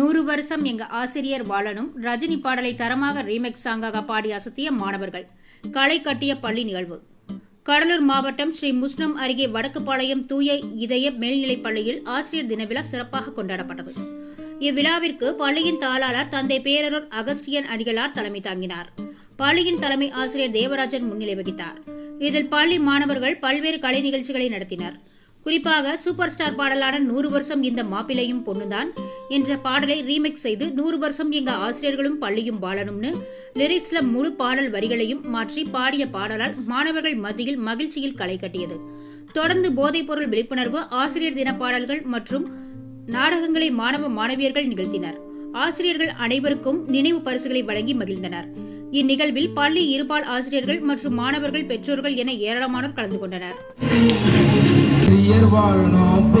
வருஷம் எங்க ஆசிரியர் வாழனும் ரஜினி பாடலை தரமாக ரீமேக் சாங்காக பாடி அசத்திய மாணவர்கள். களை கட்டிய பள்ளி நிகழ்வு. கடலூர் மாவட்டம் ஸ்ரீ முஸ்னம் அருகே வடக்குப்பாளையம் தூய இதய மேல்நிலைப் பள்ளியில் ஆசிரியர் தின விழா சிறப்பாக கொண்டாடப்பட்டது. இவ்விழாவிற்கு பள்ளியின் தாளாளர் தந்தை பேரரூர் அகஸ்டியன் அடிகளார் தலைமை தாங்கினார். பள்ளியின் தலைமை ஆசிரியர் தேவராஜன் முன்னிலை வகித்தார். இதில் பள்ளி மாணவர்கள் பல்வேறு கலை நிகழ்ச்சிகளை நடத்தினர். குறிப்பாக சூப்பர் ஸ்டார் பாடலான நூறு வருஷம் இந்த மாப்பிளையும் பொண்ணுதான். என்ற பாடலை ரீமேக் செய்து நூறு வருஷம் எங்க ஆசிரியர்களும் பள்ளியும் வாழணும்னு லிரிக்ஸ்ல முழு பாடல் வரிகளையும் மாற்றி பாடிய பாடலால் மாணவர்கள் மத்தியில் மகிழ்ச்சியில் களை கட்டியது. தொடர்ந்து போதைப்பொருள் விழிப்புணர்வு ஆசிரியர் தின பாடல்கள் மற்றும் நாடகங்களை மாணவ மாணவியர்கள் நிகழ்த்தினர். ஆசிரியர்கள் அனைவருக்கும் நினைவு பரிசுகளை வழங்கி மகிழ்ந்தனர். இந்நிகழ்வில் பள்ளி இருபால் ஆசிரியர்கள் மற்றும் மாணவர்கள் பெற்றோர்கள் என ஏராளமானோர் கலந்து கொண்டனர்.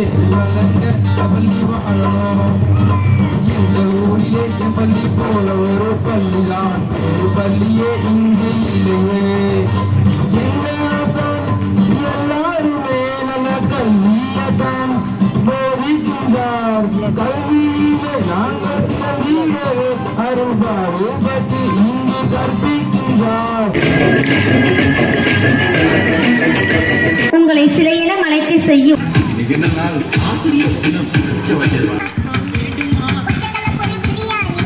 பெரியர் வாழணும் வளர்ந்த பள்ளி வாழணும் இந்த ஊரிலே என் பள்ளி போல ஒரு ஒரு பள்ளியே இங்கே இல்லையே எல்லாருமே நல்ல கல்வியதான் போதிக்கின்றார் கல்வியிலே நாங்கள் சிறந்தீரவே அருள்பாரு பற்றி இங்கு கற்பிக்கின்றார் உங்களை சிலையென மலைக்க செய்யும். ஒட்டக்கலப்பொரி biryani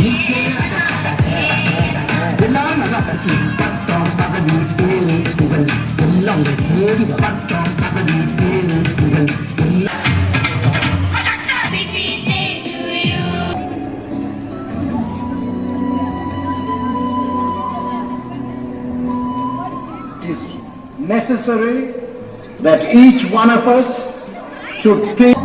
Thank you. வரியாணி khatta mango bike bike is necessary that each one of us should take